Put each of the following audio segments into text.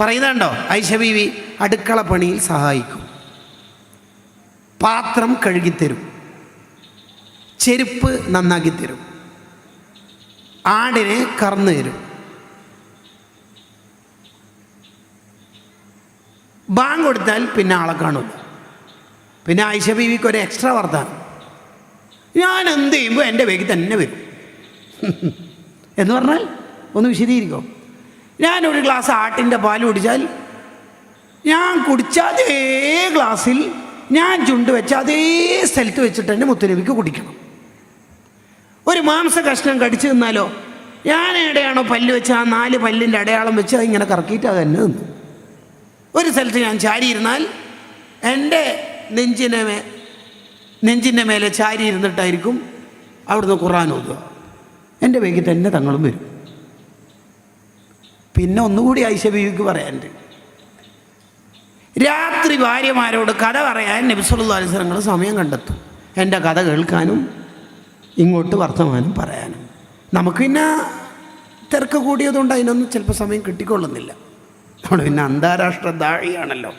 പറയുന്നുണ്ടോ? ഐശബീവി അടുക്കള പണിയിൽ സഹായിക്കും. പാത്രം കഴുകിത്തരും. ചെരുപ്പ് നന്നാക്കി തരും. ആടിനെ കറന്നു തരും. ബാങ്ക് കൊടുത്താൽ പിന്നെ ആളെ കാണില്ല പിന്നെ ആയിഷ ബീവിക്ക് ഒരു എക്സ്ട്രാ വർദ്ധാനം ഞാൻ എന്ത് ചെയ്യുമ്പോൾ എന്റെ വേഗം തന്നെ വരും. എന്ന് പറഞ്ഞാൽ ഒന്ന് വിശദീകരിക്കും? ഞാനൊരു ഗ്ലാസ് ആട്ടിന്റെ പാൽ കുടിച്ചാൽ ഞാൻ കുടിച്ച അതേ ഗ്ലാസ്സിൽ ഞാൻ ചുണ്ട് വെച്ച അതേ സ്ഥലത്ത് വെച്ചിട്ട് തന്നെ മുത്തുനബിക്ക് കുടിക്കണം. ഒരു മാംസ കഷ്ണം കടിച്ചു നിന്നാലോ ഞാൻ എവിടെയാണോ പല്ല് വെച്ച് ആ നാല് പല്ലിന്റെ അടയാളം വെച്ച് അതിങ്ങനെ കറക്കിയിട്ട് അത് തന്നെ നിന്നു ഒരു സ്ഥലത്ത് ഞാൻ ചാരിയിരുന്നാൽ എന്റെ നെഞ്ചിനെ മേ നെഞ്ചിന്റെ മേലെ ചാരി ഇരുന്നിട്ടായിരിക്കും അവിടുന്ന് ഖുറാൻ ഓതുക. എന്റെ വേഗത്തിൽ തന്നെ തങ്ങളും വരും. പിന്നെ ഒന്നുകൂടി ഐശ ബീവിക്ക് പറയാനുണ്ട്. രാത്രി ഭാര്യമാരോട് കഥ പറയാൻ നബിസുള്ള അലിസ്ലങ്ങൾ സമയം കണ്ടെത്തും. എന്റെ കഥ കേൾക്കാനും ഇങ്ങോട്ട് വർത്തമാനം പറയാനും. നമുക്ക് പിന്നെ തിരക്ക് കൂടിയതുകൊണ്ട് അതിനൊന്നും ചിലപ്പോൾ സമയം കിട്ടിക്കൊള്ളുന്നില്ല. നമ്മൾ പിന്നെ അന്താരാഷ്ട്ര ദാഴിയാണല്ലോ.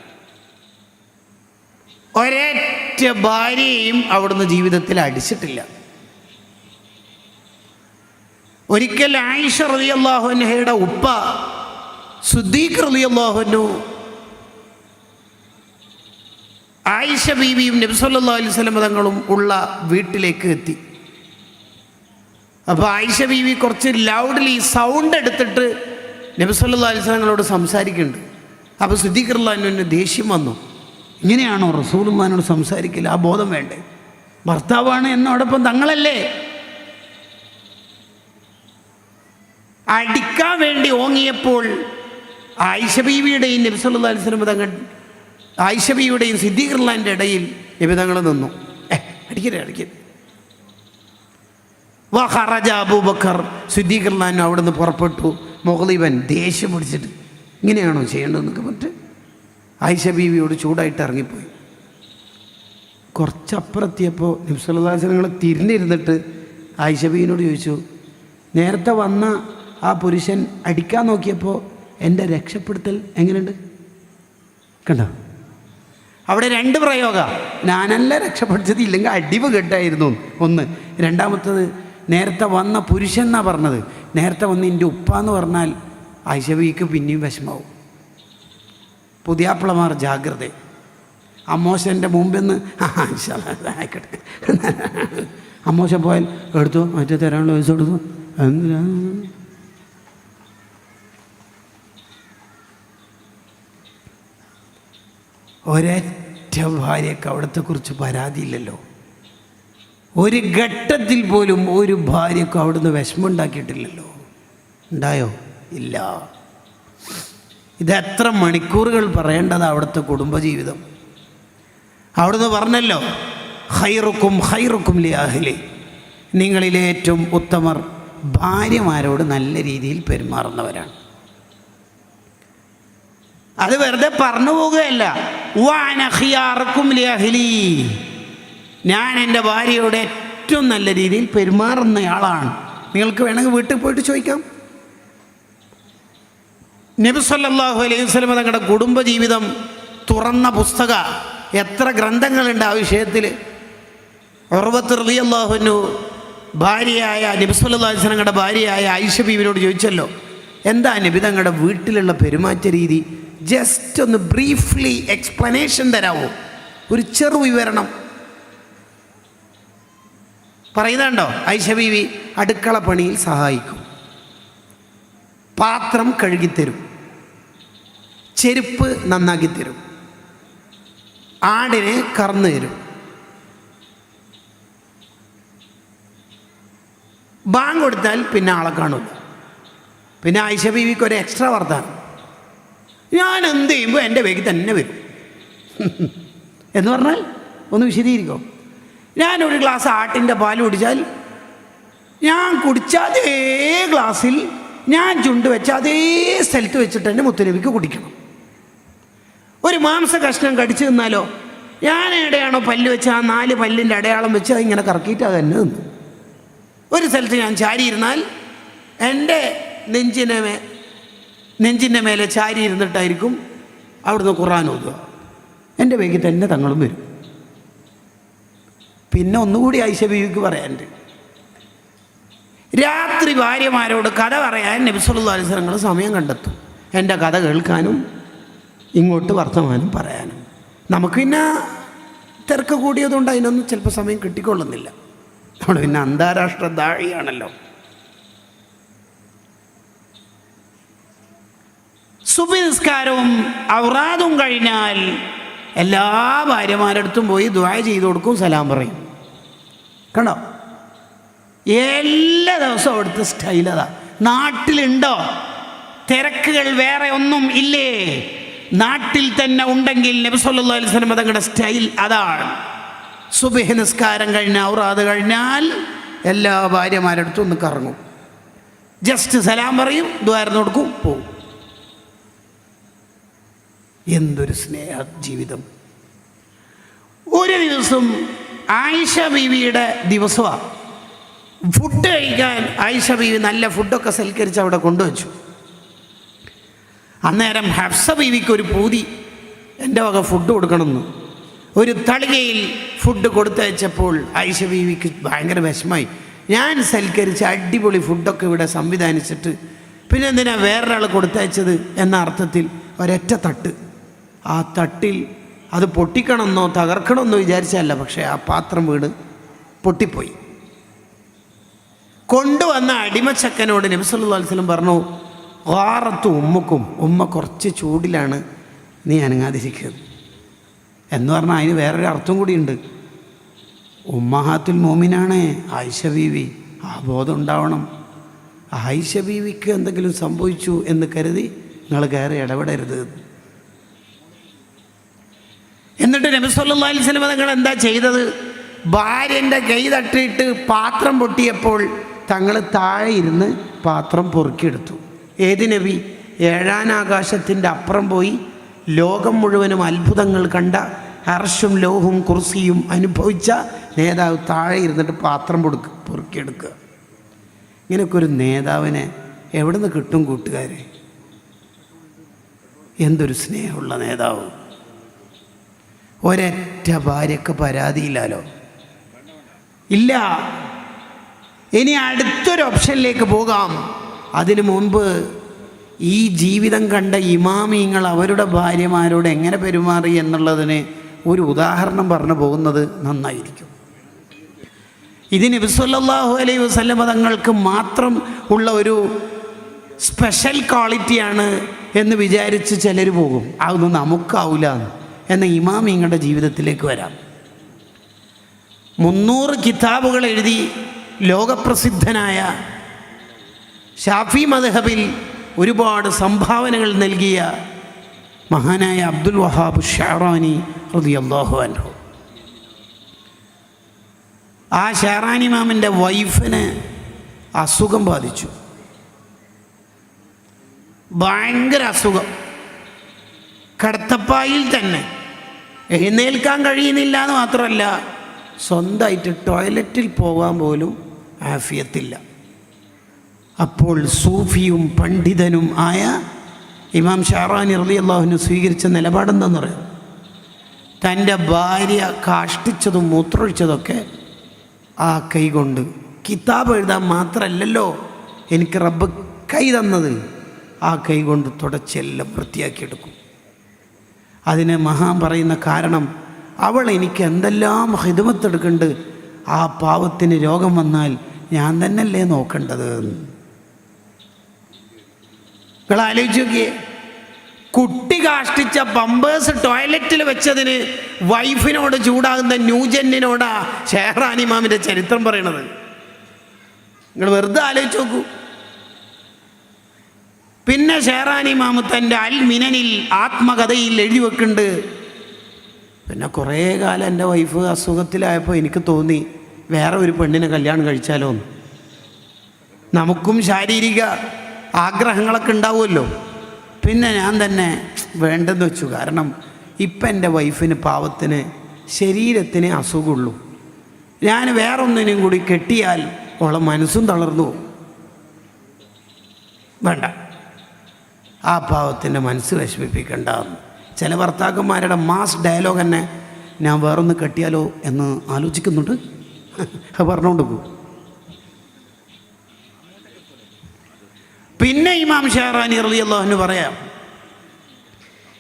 ഒരേറ്റ ഭാര്യയും അവിടുന്ന് ജീവിതത്തിൽ അടിച്ചിട്ടില്ല. ഒരിക്കൽ ആയിഷ റലി അള്ളാഹുനഹയുടെ ഉപ്പ സുദ്ദീഖ് റലി അള്ളാഹുനു ആയിഷ ബീവിയും നബ്സല്ലാ അലൈഹി സ്വലം തങ്ങളും ഉള്ള വീട്ടിലേക്ക് എത്തി. അപ്പോൾ ആയിഷ ബീവി കുറച്ച് ലൗഡ്ലി സൗണ്ട് എടുത്തിട്ട് നബ്സല്ലാ അലിസ്ലങ്ങളോട് സംസാരിക്കുന്നുണ്ട്. അപ്പോൾ സുദ്ദീഖ് അള്ളാഹുവിന് ദേഷ്യം വന്നു. ഇങ്ങനെയാണോ റസൂലുള്ളാനോട് സംസാരിക്കില്ല ആ ബോധം വേണ്ടേ? ഭർത്താവാണ് എന്നോടൊപ്പം തങ്ങളല്ലേ? അടിക്കാൻ വേണ്ടി ഓങ്ങിയപ്പോൾ ആയിഷബീവിയുടെയും നബിസല്ലാ അലിസ്ലം തങ്ങൾ ആയിഷ ബീവിയുടെയും സിദ്ദീഖർലാന്റെ ഇടയിൽ നിബിതങ്ങൾ നിന്നു. അടിക്കരുത് അടിക്കരുത്. വഹറജ അബൂബക്കർ സിദ്ദീഖർലാൻ നിന്ന് പുറപ്പെട്ടു. മുഗളീബൻ ദേഷ്യം പിടിച്ചിട്ട് ഇങ്ങനെയാണോ ചെയ്യേണ്ടതെന്നൊക്കെ പറഞ്ഞിട്ട് ആയിഷ ബീവിയോട് ചൂടായിട്ട് ഇറങ്ങിപ്പോയി. കുറച്ചപ്പുറത്തിയപ്പോൾ നിബ്സലാസനങ്ങൾ തിരിഞ്ഞിരുന്നിട്ട് ആയിഷ ബീവിനോട് ചോദിച്ചു നേരത്തെ വന്ന ആ പുരുഷൻ അടിക്കാൻ നോക്കിയപ്പോൾ എന്റെ രക്ഷപ്പെടുത്തൽ എങ്ങനെയുണ്ട്? കണ്ടോ? അവിടെ രണ്ട് പ്രയോഗ. ഞാനല്ല രക്ഷപ്പെടുത്തത് ഇല്ലെങ്കിൽ അടിവ് കെട്ടായിരുന്നു. ഒന്ന് രണ്ടാമത്തത് നേരത്തെ വന്ന പുരുഷൻ എന്നാ പറഞ്ഞത്. നേരത്തെ വന്ന് എന്റെ ഉപ്പ എന്ന് പറഞ്ഞാൽ ഐശവിക്ക് പിന്നെയും വിഷമാവും. പുതിയാപ്പിളമാർ ജാഗ്രത. അമ്മോശന്റെ മുമ്പിന്ന് ആ ഇൻഷാല്ലാ, ആയിക്കോട്ടെ അമ്മോശൻ പോയാൽ എടുത്തു മറ്റേ തരാനുള്ള പൈസ എടുത്തു എന്തിനാ? ഒരൊറ്റ ഭാര്യക്ക് അവിടത്തെക്കുറിച്ച് പരാതിയില്ലല്ലോ. ഒരു ഘട്ടത്തിൽ പോലും ഒരു ഭാര്യക്കും അവിടുന്ന് വിഷമമുണ്ടാക്കിയിട്ടില്ലല്ലോ. ഉണ്ടായോ? ഇല്ല. ഇതെത്ര മണിക്കൂറുകൾ പറയേണ്ടത് അവിടുത്തെ കുടുംബജീവിതം? അവിടുന്ന് പറഞ്ഞല്ലോ ഹൈറുക്കും ഹൈറുക്കും ലിയാഹിലി നിങ്ങളിലെ ഏറ്റവും ഉത്തമർ ഭാര്യമാരോട് നല്ല രീതിയിൽ പെരുമാറുന്നവരാണ്. അത് വെറുതെ പറഞ്ഞു ലിയഹ്ലി ഞാൻ എന്റെ ഭാര്യയോട് ഏറ്റവും നല്ല രീതിയിൽ പെരുമാറുന്നയാളാണ്. നിങ്ങൾക്ക് വേണമെങ്കിൽ വീട്ടിൽ പോയിട്ട് ചോദിക്കാം. നബി സല്ലല്ലാഹു അലൈഹി വസല്ലം തങ്ങളുടെ കുടുംബജീവിതം തുറന്ന പുസ്തക എത്ര ഗ്രന്ഥങ്ങളുണ്ട് ആ വിഷയത്തിൽ? ഉറവത്ത് റളിയല്ലാഹുവിനു ഭാര്യയായ നബി സല്ലല്ലാഹു അലൈഹി വസല്ലം തങ്ങളുടെ ഭാര്യയായ ആയിഷ ബീവിനോട് ചോദിച്ചല്ലോ എന്താ നബി തങ്ങളുടെ വീട്ടിലുള്ള പെരുമാറ്റ രീതി? ജസ്റ്റ് ഒന്ന് ബ്രീഫ്ലി എക്സ്പ്ലനേഷൻ തരാമോ ഒരു ചെറു വിവരണം. പറയുന്നുണ്ടോ? ഐഷ ബീവി അടുക്കള പണിയിൽ സഹായിക്കും. പാത്രം കഴുകിത്തരും. ചെരുപ്പ് നന്നാക്കി തരും ആടിനെ കറന്നു തരും. ബാങ്ക് കൊടുത്താൽ പിന്നെ ആളെ കാണില്ല പിന്നെ ആയിഷ ബീവിക്ക് ഒരു എക്സ്ട്രാ വർദ്ധാനം ഞാൻ എന്ത് ചെയ്യുമ്പോൾ എന്റെ വേഗം തന്നെ വരും. എന്ന് പറഞ്ഞാൽ ഒന്ന് വിശദീകരിക്കും? ഞാനൊരു ഗ്ലാസ് ആട്ടിന്റെ പാൽ കുടിച്ചാൽ ഞാൻ കുടിച്ച അതേ ഗ്ലാസ്സിൽ ഞാൻ ചുണ്ട് വെച്ച അതേ സ്ഥലത്ത് വെച്ചിട്ട് തന്നെ മുത്തുനബിക്ക് കുടിക്കണം ഒരു മാംസ കഷ്ണം കടിച്ചു നിന്നാലോ ഞാൻ എവിടെയാണോ പല്ല് വെച്ച് ആ നാല് പല്ലിന്റെ അടയാളം വെച്ച് അതിങ്ങനെ കറക്കിയിട്ട് അത് തന്നെ നിന്നു ഒരു സ്ഥലത്ത് ഞാൻ ചാരിയിരുന്നാൽ എന്റെ നെഞ്ചിനെ നെഞ്ചിന്റെ മേലെ ചാരി ഇരുന്നിട്ടായിരിക്കും അവിടുന്ന് ഖുറാൻ ഓതുക. എന്റെ വേഗി തന്നെ തങ്ങളും വരും. പിന്നെ ഒന്നുകൂടി ഐഷ ബീവിക്ക് പറയാനുണ്ട്. രാത്രി ഭാര്യമാരോട് കഥ പറയാൻ അലിസ്ലങ്ങൾ സമയം കണ്ടെത്തും. എന്റെ കഥ കേൾക്കാനും ഇങ്ങോട്ട് വർത്തമാനം പറയാനും. നമുക്ക് പിന്നെ തിരക്ക് കൂടിയതുകൊണ്ട് അതിനൊന്നും ചിലപ്പോൾ സമയം കിട്ടിക്കൊള്ളുന്നില്ല. നമ്മൾ പിന്നെ അന്താരാഷ്ട്ര ദാഴിയാണല്ലോ. സുബി നിസ്കാരവും ഔറാദും കഴിഞ്ഞാൽ എല്ലാ ഭാര്യമാരടുത്തും പോയി ദ്വായ ചെയ്തു കൊടുക്കും സലാം പറയും. കണ്ടോ? എല്ലാ ദിവസവും അവിടുത്തെ സ്റ്റൈൽ അതാ. നാട്ടിലുണ്ടോ? തിരക്കുകൾ വേറെ ഒന്നും ഇല്ലേ? നാട്ടിൽ തന്നെ ഉണ്ടെങ്കിൽ നബി സല്ലല്ലാഹു അലൈഹി വസല്ലം തങ്ങളുടെ സ്റ്റൈൽ അതാണ്. സുബിഹ നിസ്കാരം കഴിഞ്ഞ ഔറാദ് കഴിഞ്ഞാൽ എല്ലാ ഭാര്യമാരടുത്തും ഒന്ന് കറങ്ങും. ജസ്റ്റ് സലാം പറയും ദ്വാരം കൊടുക്കും പോവും. എന്തൊരു സ്നേഹ ജീവിതം. ഒരു ദിവസം ആയിഷ ബീവിയുടെ ദിവസമാണ് ഫുഡ് കഴിക്കാൻ ആയിഷ ബീവി നല്ല ഫുഡൊക്കെ സൽക്കരിച്ച് അവിടെ കൊണ്ടുവച്ചു. അന്നേരം ഹഫ്സ ബീവിക്ക് ഒരു പൂതി. എന്റെ വക ഫുഡ് കൊടുക്കണമെന്ന്. ഒരു തളികയിൽ ഫുഡ് കൊടുത്തയച്ചപ്പോൾ ആയിഷ ബീവിക്ക് ഭയങ്കര വിഷമായി ഞാൻ സൽക്കരിച്ച് അടിപൊളി ഫുഡൊക്കെ ഇവിടെ സംവിധാനിച്ചിട്ട് പിന്നെ എന്തിനാ വേറൊരാൾ കൊടുത്തയച്ചത് എന്ന അർത്ഥത്തിൽ ഒരൊറ്റ തട്ട്. ആ തട്ടിൽ അത് പൊട്ടിക്കണമെന്നോ തകർക്കണമെന്നോ വിചാരിച്ചല്ല പക്ഷേ ആ പാത്രം വീണ് പൊട്ടിപ്പോയി. കൊണ്ടുവന്ന അടിമച്ചക്കനോട് നബിസല്ലാ വസ്ലം പറഞ്ഞു വാറത്തു ഉമ്മക്കും ഉമ്മ കുറച്ച് ചൂടിലാണ് നീ അനങ്ങാതിരിക്കുന്നത്. എന്ന് പറഞ്ഞാൽ അതിന് വേറൊരു അർത്ഥം കൂടിയുണ്ട്. ഉമ്മഹാത്തുൽ മോമിനാണ് ആയിഷ ബീവി ആ ബോധം ഉണ്ടാവണം. ആയിഷ ബീവിക്ക് എന്തെങ്കിലും സംഭവിച്ചു എന്ന് കരുതി നിങ്ങൾ കയറി ഇടപെടരുത് എന്നിട്ട് നബി സല്ലല്ലാഹു അലൈഹി തങ്ങൾ എന്താ ചെയ്തത്? ഭാര്യന്റെ കൈ തട്ടിയിട്ട് പാത്രം പൊട്ടിയപ്പോൾ തങ്ങൾ താഴെ ഇരുന്ന് പാത്രം പൊറുക്കിയെടുത്തു. ഏത് നബി? ഏഴാനാകാശത്തിന്റെ അപ്പുറം പോയി ലോകം മുഴുവനും അത്ഭുതങ്ങൾ കണ്ട ഹർഷും ലോഹും കുർസിയും അനുഭവിച്ച നേതാവ് താഴെ ഇരുന്നിട്ട് പാത്രം പൊടുക്ക് പൊറുക്കിയെടുക്കുക. ഇങ്ങനെയൊക്കെ ഒരു നേതാവിനെ എവിടെ നിന്ന് കിട്ടും കൂട്ടുകാരെ? എന്തൊരു സ്നേഹമുള്ള നേതാവ്. ഒരൊറ്റ ഭാര്യക്ക് പരാതിയില്ലല്ലോ ഇല്ല. ഇനി അടുത്തൊരു ഓപ്ഷനിലേക്ക് പോകാം. അതിനു മുൻപ് ഈ ജീവിതം കണ്ട ഇമാമിങ്ങൾ അവരുടെ ഭാര്യമാരോട് എങ്ങനെ പെരുമാറി എന്നുള്ളതിന് ഒരു ഉദാഹരണം പറഞ്ഞു പോകുന്നത് നന്നായിരിക്കും. ഇതിന് ബിസ്വല്ലാഹു അലൈഹി വസല്ലമ തങ്ങൾക്ക് മാത്രം ഉള്ള ഒരു സ്പെഷ്യൽ ക്വാളിറ്റിയാണ് എന്ന് വിചാരിച്ച് ചിലർ പോകും. അതൊന്നും നമുക്കാവില്ല എന്ന. ഇമാമിങ്ങളുടെ ജീവിതത്തിലേക്ക് വരാം. മുന്നൂറ് കിതാബുകൾ എഴുതി ലോകപ്രസിദ്ധനായ ഷാഫി മദ്ഹബിൽ ഒരുപാട് സംഭാവനകൾ നൽകിയ മഹാനായ അബ്ദുൽ വഹാബ് ഷാറാനി ഹൃദി അള്ളാഹു അൻഹു. ആ ഷാറാനി മാമിന്റെ വൈഫിന് അസുഖം ബാധിച്ചു. ഭയങ്കര അസുഖം. കടത്തപ്പായിൽ തന്നെ. എഴുന്നേൽക്കാൻ കഴിയുന്നില്ല എന്ന് മാത്രമല്ല സ്വന്തമായിട്ട് ടോയ്ലറ്റിൽ പോകാൻ പോലും ആഫിയത്തില്ല. അപ്പോൾ സൂഫിയും പണ്ഡിതനും ആയ ഇമാം ഷാറാനി റലി അള്ളാഹുവിന് സ്വീകരിച്ച നിലപാടെന്താണെന്ന് പറയാം? തന്റെ ഭാര്യ കാഷ്ടിച്ചതും മൂത്രമൊഴിച്ചതൊക്കെ ആ കൈകൊണ്ട് കിതാബ് എഴുതാൻ മാത്രമല്ലല്ലോ എനിക്ക് റബ്ബ് കൈ തന്നത്. ആ കൈ കൊണ്ട് തുടച്ചെല്ലാം വൃത്തിയാക്കിയെടുക്കും. അതിന് മഹാൻ പറയുന്ന കാരണം അവൾ എനിക്ക് എന്തെല്ലാം ഹിതമത്തെടുക്കുന്നുണ്ട് ആ പാവത്തിന് രോഗം വന്നാൽ ഞാൻ തന്നെയല്ലേ നോക്കേണ്ടത്. നിങ്ങൾ ആലോചിച്ച് നോക്കിയേ കുട്ടി കാഷ്ടിച്ച പമ്പേഴ്സ് ടോയ്ലറ്റിൽ വെച്ചതിന് വൈഫിനോട് ചൂടാകുന്ന ന്യൂജെന്നിനോടാ ഷെഹറാനിമാമിന്റെ ചരിത്രം പറയണത്. നിങ്ങൾ വെറുതെ ആലോചിച്ച് നോക്കൂ. പിന്നെ ഷേറാനി മാമുത്തന്റെ തന്റെ അൽ മിനനിൽ ആത്മകഥയിൽ എഴുതി വെക്കുന്നുണ്ട്. പിന്നെ കുറേ കാലം എന്റെ വൈഫ് അസുഖത്തിലായപ്പോൾ എനിക്ക് തോന്നി വേറെ ഒരു പെണ്ണിനെ കല്യാണം കഴിച്ചാലോ എന്ന്. നമുക്കും ശാരീരിക ആഗ്രഹങ്ങളൊക്കെ ഉണ്ടാവുമല്ലോ. പിന്നെ ഞാൻ തന്നെ വേണ്ടെന്ന് വെച്ചു. കാരണം ഇപ്പം എന്റെ വൈഫിന് പാവത്തിന് ശരീരത്തിന് അസുഖമുള്ളൂ. ഞാൻ വേറൊന്നിനും കൂടി കെട്ടിയാൽ ഓളെ മനസ്സും തളർന്നു വേണ്ട. ആ പാവത്തിന്റെ മനസ്സ് വിഷമിപ്പിക്കേണ്ട ചില ഭർത്താക്കന്മാരുടെ മാസ് ഡയലോഗ് തന്നെ ഞാൻ വേറൊന്ന് കെട്ടിയാലോ എന്ന് ആലോചിക്കുന്നുണ്ട്. പറഞ്ഞുകൊണ്ട് പോകും പിന്നെ ഇമാം ഷാറാനി റളിയല്ലാഹു പറയാം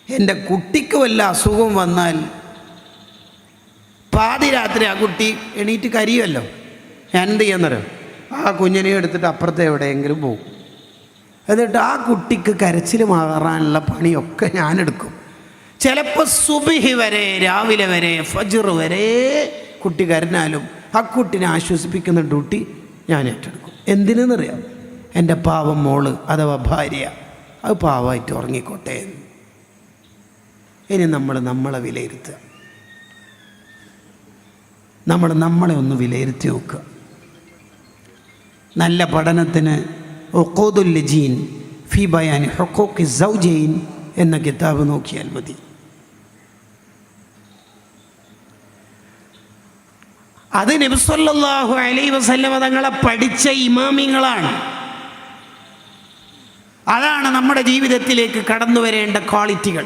എന്റെ കുട്ടിക്ക് വല്ല അസുഖം വന്നാൽ പാതിരാത്രി ആ കുട്ടി എണീറ്റ് കരിയുമല്ലോ. ഞാൻ എന്ത് ചെയ്യാന്നറിയോ? ആ കുഞ്ഞിനെ എടുത്തിട്ട് അപ്പുറത്തെ എവിടെയെങ്കിലും പോകും. എന്നിട്ട് ആ കുട്ടിക്ക് കരച്ചിൽ മാറാനുള്ള പണിയൊക്കെ ഞാനെടുക്കും. ചിലപ്പോൾ സുബിഹി വരെ രാവിലെ വരെ ഫജർ വരെ കുട്ടി കരഞ്ഞാലും ആ കുട്ടിനെ ആശ്വസിപ്പിക്കുന്ന ഡ്യൂട്ടി ഞാൻ ഏറ്റെടുക്കും. എന്തിനെന്നറിയാം? എന്റെ പാവം മോൾ അഥവാ ഭാര്യ അത് പാവമായിട്ട് ഉറങ്ങിക്കോട്ടെ എന്ന്. ഇനി നമ്മൾ നമ്മളെ വിലയിരുത്തുക. നമ്മൾ നമ്മളെ ഒന്ന് വിലയിരുത്തി നോക്കുക. നല്ല പഠനത്തിന് ലജീൻ ഫി ബയാൻ ഹൊക്കോക്കി സൗജൈൻ എന്ന കിതാബ് നോക്കിയാൽ മതി. അത് നബിസ്വല്ലാഹു അലൈ വസല്ലമ തങ്ങളെ പഠിച്ച ഇമാമിങ്ങളാണ്. അതാണ് നമ്മുടെ ജീവിതത്തിലേക്ക് കടന്നു വരേണ്ട ക്വാളിറ്റികൾ.